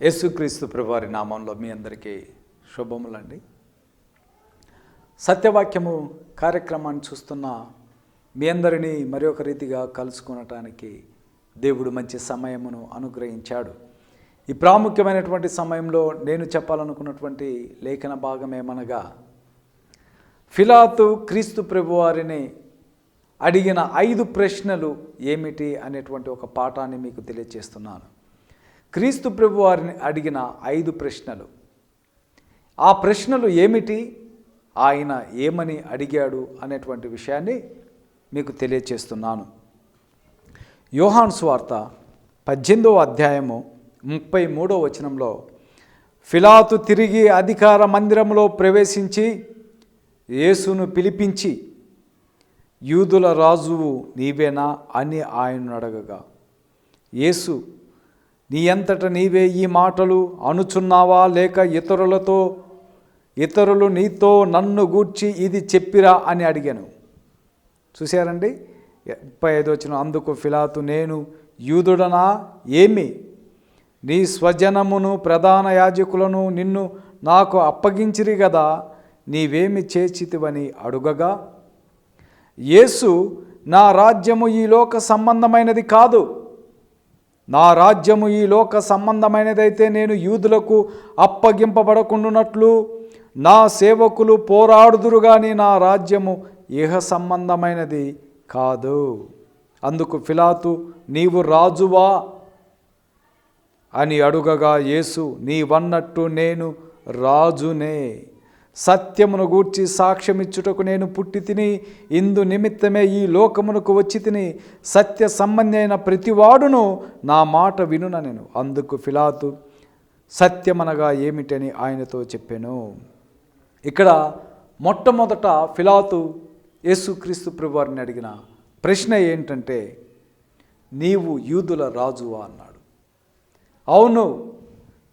యేసుక్రీస్తు ప్రభువారి నామంలో మీ అందరికీ శుభములండి. సత్యవాక్యము కార్యక్రమాన్ని చూస్తున్న మీ అందరినీ మరి ఒక రీతిగా కలుసుకునటానికి దేవుడు మంచి సమయమును అనుగ్రహించాడు. ఈ ప్రాముఖ్యమైనటువంటి సమయంలో నేను చెప్పాలనుకున్నటువంటి లేఖన భాగం ఏమనగా ఫిలాతు క్రీస్తు ప్రభువారిని అడిగిన ఐదు ప్రశ్నలు ఏమిటి అనేటువంటి ఒక పాఠాన్ని మీకు తెలియజేస్తున్నాను క్రీస్తు ప్రభు వారిని అడిగిన ఐదు ప్రశ్నలు. ఆ ప్రశ్నలు ఏమిటి? ఆయన ఏమని అడిగాడు అనేటువంటి విషయాన్ని మీకు తెలియచేస్తున్నాను. యోహాన్ స్వార్త పద్దెనిమిదవ అధ్యాయము ముప్పై మూడో వచనంలో ఫిలాతు తిరిగి అధికార మందిరంలో ప్రవేశించి యేసును పిలిపించి యూదుల రాజువు నీవేనా? అని ఆయనను అడగగా యేసు నీ అంతట నీవే ఈ మాటలు అనుచున్నావా లేక ఇతరులతో ఇతరులు నీతో నన్ను గూర్చి ఇది చెప్పిరా అని అడిగాను. చూశారండి? ముప్పై ఐదు వచ్చిన అందుకు ఫిలాతు నేను యూదుడనా? ఏమి? నీ స్వజనమును ప్రధాన యాజకులను నిన్ను నాకు అప్పగించిరి కదా నీవేమి చేచితివని అడుగగా? యేసు నా రాజ్యము ఈ లోక సంబంధమైనది కాదు. నా రాజ్యము ఈ లోక సంబంధమైనదైతే నేను యూదులకు అప్పగింపబడకుండునట్లు. నా సేవకులు పోరాడుదురు కానీ నా రాజ్యము ఇహ సంబంధమైనది కాదు. అందుకు ఫిలాతు నీవు రాజువా? అని అడుగగా యేసు నీవన్నట్టు నేను రాజునే. సత్యమును గూర్చి సాక్ష్యమిచ్చుటకు నేను పుట్టి తిని ఇందు నిమిత్తమే ఈ లోకమునకు వచ్చి తిని సత్య సంబంధైన ప్రతివాడును నా మాట వినున నేను. అందుకు ఫిలాతు సత్యమనగా ఏమిటని ఆయనతో చెప్పాను. ఇక్కడ మొట్టమొదట ఫిలాతు యేసుక్రీస్తు ప్రభువారిని అడిగిన ప్రశ్న ఏంటంటే నీవు యూదుల రాజువా అన్నాడు. అవును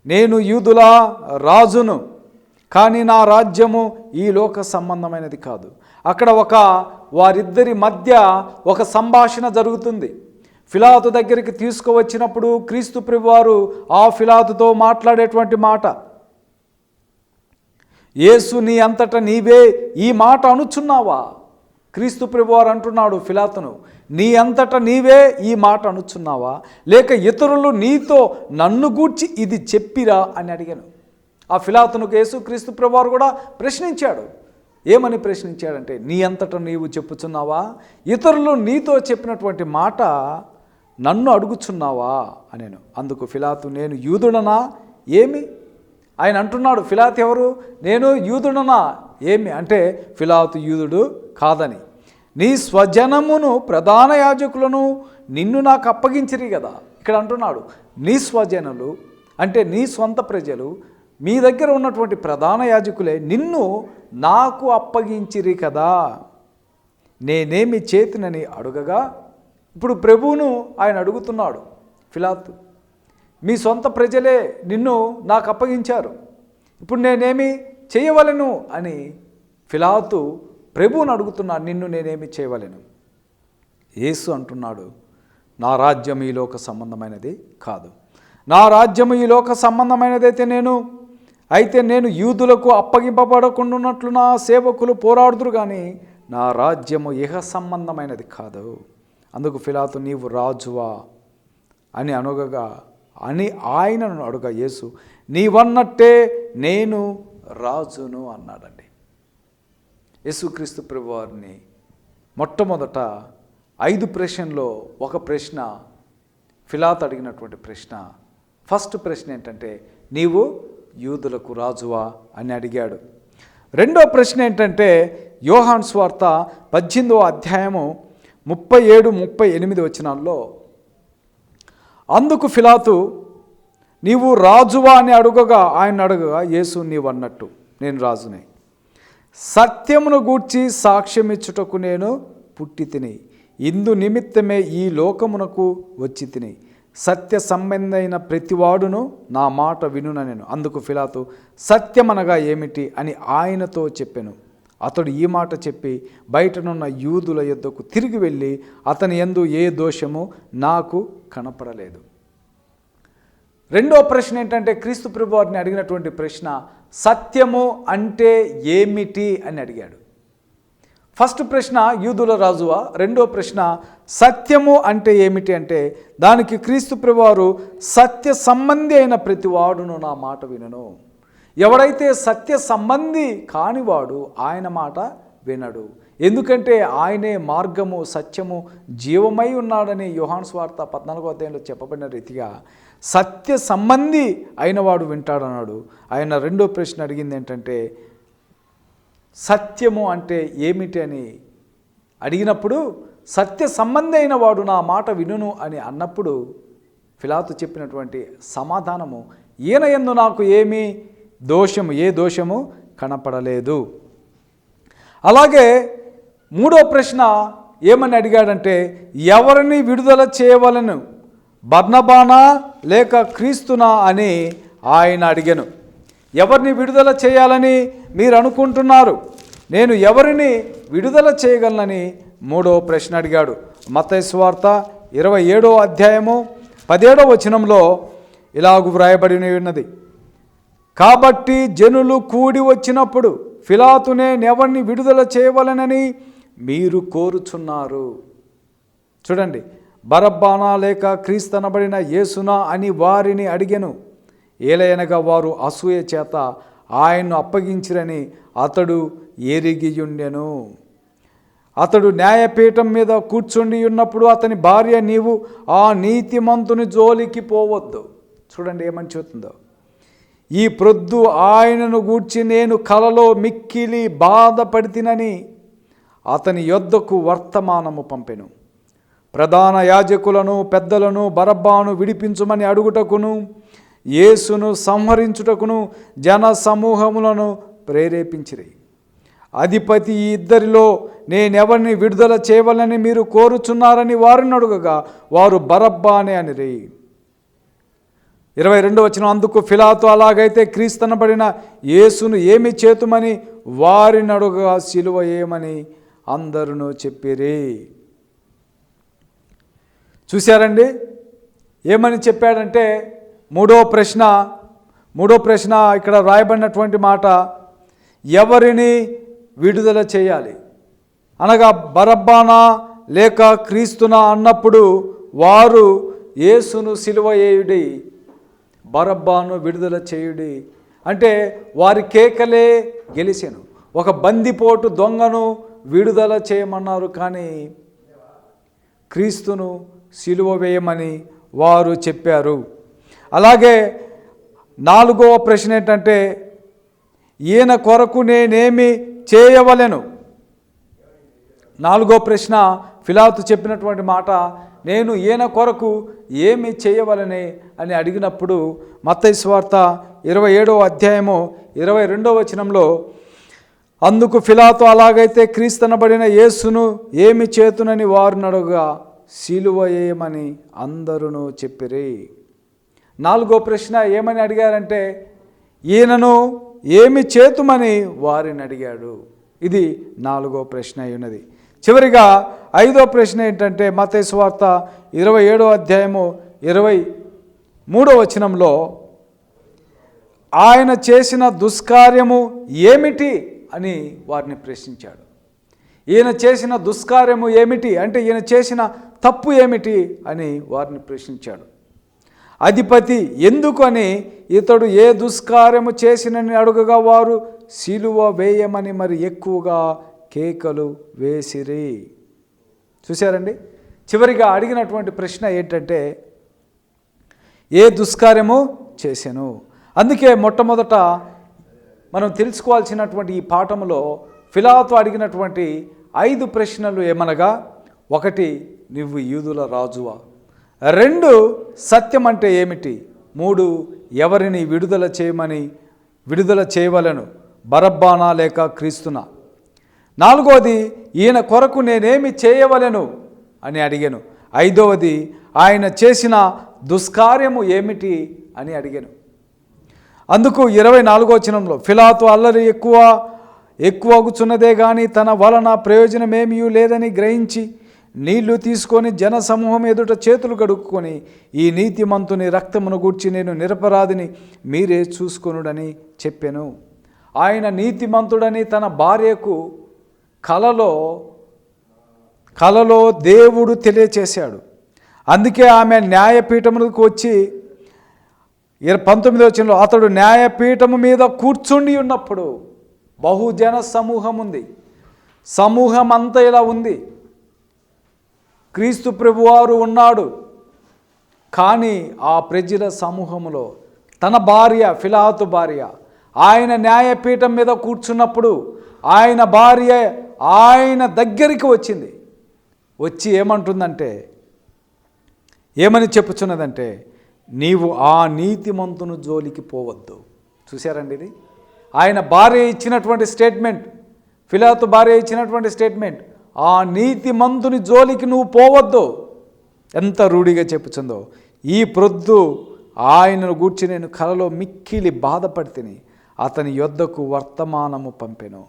నేను యూదుల రాజును. కానీ నా రాజ్యము ఈ లోక సంబంధమైనది కాదు. అక్కడ ఒక వారిద్దరి మధ్య ఒక సంభాషణ జరుగుతుంది. ఫిలాతు దగ్గరికి తీసుకువచ్చినప్పుడు క్రీస్తు ప్రభువారు ఆ ఫిలాతుతో మాట్లాడేటువంటి మాట. యేసు నీ అంతట నీవే ఈ మాట అనుచున్నావా? క్రీస్తు ప్రభువారు అంటున్నాడు ఫిలాతును. నీ అంతట నీవే ఈ మాట అనుచున్నావా? లేక ఇతరులు నీతో నన్ను గూర్చి ఇది చెప్పిరా? అని అడిగాను. ఆ ఫిలాతునుకు యేసు క్రీస్తు ప్రభువారు కూడా ప్రశ్నించాడు. ఏమని ప్రశ్నించాడంటే నీ అంతట నీవు చెప్పుచున్నావా? ఇతరులు నీతో చెప్పినటువంటి మాట నన్ను అడుగుచున్నావా? అనేను. అందుకు ఫిలాతు నేను యూదుడనా? ఏమి? ఆయన అంటున్నాడు ఫిలాత్ ఎవరు? నేను యూదుడనా? ఏమి? అంటే ఫిలాతు యూదుడు కాదని. నీ స్వజనమును ప్రధాన యాజకులను నిన్ను నాకు అప్పగించిరి కదా ఇక్కడ అంటున్నాడు నీ స్వజనులు అంటే నీ సొంత ప్రజలు మీ దగ్గర ఉన్నటువంటి ప్రధాన యాజకులే నిన్ను నాకు అప్పగించిరి కదా. నేనేమి చేతినని అడుగగా? ఇప్పుడు ప్రభువును ఆయన అడుగుతున్నాడు ఫిలాత్ మీ సొంత ప్రజలే నిన్ను నాకు అప్పగించారు. ఇప్పుడు నేనేమి చేయవలను? అని ఫిలాతు ప్రభువును అడుగుతున్నాను నిన్ను నేనేమి చేయవలను? యేసు అంటున్నాడు నా రాజ్యం ఈ లోక సంబంధమైనది కాదు. నా రాజ్యం ఈ లోక సంబంధమైనదైతే నేను అయితే నేను యూదులకు అప్పగింపబడకుండాన్నట్లు నా సేవకులు పోరాడుదురు కానీ నా రాజ్యము ఇహ సంబంధమైనది కాదు. అందుకు ఫిలాతు నీవు రాజువా? అని అనుగగా అని ఆయనను అడుగ యేసు నీవన్నట్టే నేను రాజును అన్నాడండి. యేసుక్రీస్తు ప్రభువారిని మొట్టమొదట ఐదు ప్రశ్నలో ఒక ప్రశ్న ఫిలాత్ అడిగినటువంటి ప్రశ్న. ఫస్ట్ ప్రశ్న ఏంటంటే నీవు యూదులకు రాజువా అని అడిగాడు. రెండో ప్రశ్న ఏంటంటే యోహాన్ స్వార్త పద్దెనిమిదో అధ్యాయము ముప్పై ఏడు ముప్పై ఎనిమిది వచనాల్లో అందుకు ఫిలాతు నీవు రాజువా అని అడుగగా ఆయన అడుగగా యేసు నీవన్నట్టు నేను రాజునే. సత్యమును గూర్చి సాక్ష్యమిచ్చుటకు నేను పుట్టి తిని ఇందు నిమిత్తమే ఈ లోకమునకు వచ్చి తిని సత్య సంబంధమైన ప్రతివాడును నా మాట వినున నేను. అందుకు ఫిలాతు సత్యమనగా ఏమిటి? అని ఆయనతో చెప్పాను. అతడు ఈ మాట చెప్పి బయటనున్న యూదుల యొద్దకు తిరిగి వెళ్ళి అతని ఎందు ఏ దోషము నాకు కనపడలేదు. రెండో ప్రశ్న ఏంటంటే క్రీస్తు ప్రభు వారిని అడిగినటువంటి ప్రశ్న సత్యము అంటే ఏమిటి? అని అడిగాడు. ఫస్ట్ ప్రశ్న యూదుల రాజువా? రెండో ప్రశ్న సత్యము అంటే ఏమిటి అంటే దానికి క్రీస్తు ప్రభువారు సత్య సంబంధి అయిన ప్రతివాడును నా మాట వినను. ఎవడైతే సత్య సంబంధి కానివాడు ఆయన మాట వినడు. ఎందుకంటే ఆయనే మార్గము సత్యము జీవమై ఉన్నాడని యోహాన్ స్వార్త పద్నాలుగో అధ్యాయంలో చెప్పబడిన రీతిగా సత్య సంబంధి అయినవాడు వింటాడన్నాడు. ఆయన రెండో ప్రశ్న అడిగింది ఏంటంటే సత్యము అంటే ఏమిటి అని అడిగినప్పుడు సత్య సంబంధైన వాడు నా మాట వినును అని అన్నప్పుడు ఫిలాతు చెప్పినటువంటి సమాధానము ఈయన ఎందు నాకు ఏమీ దోషము ఏ దోషము కనపడలేదు. అలాగే మూడో ప్రశ్న ఏమని అడిగాడంటే ఎవరిని విడుదల చేయవలను? బర్ణబానా లేక క్రీస్తునా అని ఆయన అడిగాను. ఎవరిని విడుదల చేయాలని మీరు అనుకుంటున్నారు? నేను ఎవరిని విడుదల చేయగలనని మూడో ప్రశ్న అడిగాడు. మతైస్వార్త ఇరవై ఏడో అధ్యాయము పదిహేడో వచనంలో ఇలాగు వ్రాయబడి ఉన్నది. కాబట్టి జనులు కూడి వచ్చినప్పుడు ఫిలాతునే ఎవరిని విడుదల చేయవలనని మీరు కోరుచున్నారు. చూడండి బరబ్బానా లేక క్రీస్తనబడిన యేసునా అని వారిని అడిగెను. ఏలయనగా వారు అసూయ చేత ఆయన్ను అప్పగించిరని అతడు ఎరిగియుండెను అతడు న్యాయపీఠం మీద కూర్చుండి ఉన్నప్పుడు అతని భార్య నీవు ఆ నీతిమంతుని జోలికి పోవద్దు. చూడండి ఏమని చెబుతుందో. ఈ ప్రొద్దు ఆయనను గూర్చి నేను కలలో మిక్కిలి బాధపడితినని అతని యొద్దకు వర్తమానము పంపెను. ప్రధాన యాజకులను పెద్దలను బరబ్బాను విడిపించుమని అడుగుటకును యేసును సంహరించుటకును జన సమూహములను ప్రేరేపించిరి. అధిపతి ఈ ఇద్దరిలో నేనెవరిని విడుదల చేయవలని మీరు కోరుచున్నారని వారిని అడుగగా వారు బరబ్బానే అనిరి. ఇరవై రెండు వచ్చిన అందుకు ఫిలాతో అలాగైతే క్రీస్తనబడిన యేసును ఏమి చేతుమని వారిని అడుగగా సిలువ ఏమని అందరూ చెప్పిరి. చూశారండి? ఏమని చెప్పాడంటే మూడో ప్రశ్న మూడో ప్రశ్న ఇక్కడ రాయబడినటువంటి మాట ఎవరిని విడుదల చేయాలి? అనగా బరబ్బానా లేక క్రీస్తునా అన్నప్పుడు వారు యేసును సిలువ వేయుడి బరబ్బాను విడుదల చేయుడి. అంటే వారి కేకలే గెలిచాను. ఒక బందిపోటు దొంగను విడుదల చేయమన్నారు కానీ క్రీస్తును సిలువ వేయమని వారు చెప్పారు. అలాగే నాలుగవ ప్రశ్న ఏంటంటే ఈయన కొరకు నేనేమి చేయవలెను? నాలుగో ప్రశ్న ఫిలాతు చెప్పినటువంటి మాట నేను ఈయన కొరకు ఏమి చేయవలని అని అడిగినప్పుడు మత్తైస్వార్త ఇరవై ఏడవ అధ్యాయము ఇరవై రెండవ వచనంలో అందుకు ఫిలాతు అలాగైతే క్రీస్తనబడిన యేసును ఏమి చేతునని వారు నడుగా సిలువ ఏమని అందరూ చెప్పిరి. నాలుగో ప్రశ్న ఏమని అడిగారంటే ఈయనను ఏమి చేతుమని వారిని అడిగాడు. ఇది నాలుగో ప్రశ్న అయినది. ఉన్నది చివరిగా ఐదో ప్రశ్న ఏంటంటే మతేశ్వార్త ఇరవై ఏడో అధ్యాయము ఇరవై మూడో వచనంలో ఆయన చేసిన దుష్కార్యము ఏమిటి అని వారిని ప్రశ్నించాడు. ఈయన చేసిన దుష్కార్యము ఏమిటి అంటే ఈయన చేసిన తప్పు ఏమిటి అని వారిని ప్రశ్నించాడు. అధిపతి ఎందుకని ఇతడు ఏ దుష్కార్యము చేసినని అడుగగా వారు శిలువ వేయమని మరి ఎక్కువగా కేకలు వేసిరి. చూశారండి? చివరిగా అడిగినటువంటి ప్రశ్న ఏంటంటే ఏ దుష్కార్యము చేశాను అందుకే మొట్టమొదట మనం తెలుసుకోవాల్సినటువంటి ఈ పాఠంలో ఫిలాతో అడిగినటువంటి ఐదు ప్రశ్నలు ఏమనగా ఒకటి నువ్వు యూదుల రాజువా? రెండు సత్యం అంటే ఏమిటి? మూడు ఎవరిని విడుదల చేయమని విడుదల చేయవలను బరబ్బానా లేక క్రీస్తునా? నాలుగవది ఈయన కొరకు నేనేమి చేయవలెను అని అడిగాను. ఐదవది ఆయన చేసిన దుష్కార్యము ఏమిటి అని అడిగాను. అందుకు ఇరవై నాలుగో వచనంలో ఫిలాతు అల్లరి ఎక్కువ ఎక్కువగుచున్నదే కానీ తన వలన ప్రయోజనమేమీ లేదని గ్రహించి నీళ్ళు తీసుకొని జనసమూహం ఎదుట చేతులు కడుక్కొని ఈ నీతిమంతుని రక్తమును గూర్చి నేను నిరపరాధిని మీరే చూసుకొనుడని చెప్పాను. ఆయన నీతిమంతుడని తన భార్యకు కలలో కలలో దేవుడు తెలియచేశాడు. అందుకే ఆమె న్యాయపీఠములకు వచ్చి ఇర పంతొమ్మిది వచ్చినలో అతడు న్యాయపీఠము మీద కూర్చుండి ఉన్నప్పుడు బహుజన సమూహం ఉంది సమూహం అంతా ఇలా ఉంది. క్రీస్తు ప్రభువారు ఉన్నాడు. కానీ ఆ ప్రజల సమూహంలో తన భార్య ఫిలాతు భార్య ఆయన న్యాయపీఠం మీద కూర్చున్నప్పుడు ఆయన భార్య ఆయన దగ్గరికి వచ్చింది. వచ్చి ఏమంటుందంటే ఏమని చెప్పుచున్నదంటే నీవు ఆ నీతిమంతును జోలికి పోవద్దు. చూశారండి ఇది? ఆయన భార్య ఇచ్చినటువంటి స్టేట్మెంట్ ఫిలాతు భార్య ఇచ్చినటువంటి స్టేట్మెంట్ ఆ నీతిమంతుని జోలికి నువ్వు పోవద్దు. ఎంత రూఢిగా చెప్పుచుందో. ఈ ప్రొద్దు ఆయనను గూర్చి నేను కలలో మిక్కిలి బాధపడితిని అతని యొద్దకు వర్తమానము పంపెను.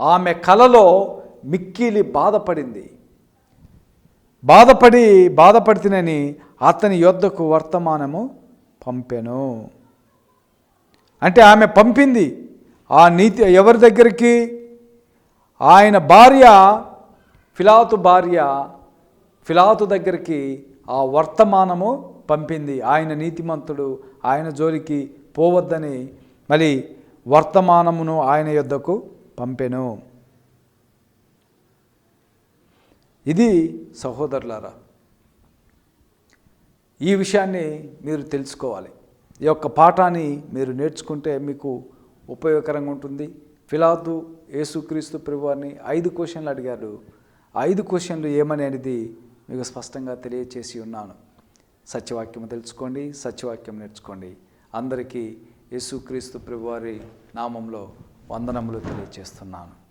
ఆమె కలలో మిక్కిలి బాధపడింది. బాధపడి బాధపడితేనని అతని యొద్దకు వర్తమానము పంపెను. అంటే ఆమె పంపింది. ఆ నీతి ఎవరి దగ్గరికి? ఆయన భార్య ఫిలాతు భార్య ఫిలాతు దగ్గరికి ఆ వర్తమానము పంపింది. ఆయన నీతిమంతుడు ఆయన జోలికి పోవద్దని మళ్ళీ వర్తమానమును ఆయన యొద్దకు పంపెను. ఇది సహోదరులారా ఈ విషయాన్ని మీరు తెలుసుకోవాలి. ఈ యొక్క పాఠాన్ని మీరు నేర్చుకుంటే మీకు ఉపయోగకరంగా ఉంటుంది. ఫిలాతు యేసుక్రీస్తు ప్రభువారిని ఐదు క్వశ్చన్లు అడిగారు. ఐదు క్వశ్చన్లు ఏమని అనేది మీకు స్పష్టంగా తెలియచేసి ఉన్నాను. సత్యవాక్యం తెలుసుకోండి సత్యవాక్యం నేర్చుకోండి. అందరికీ యేసుక్రీస్తు ప్రభువారి నామంలో వందనములు తెలియచేస్తున్నాను.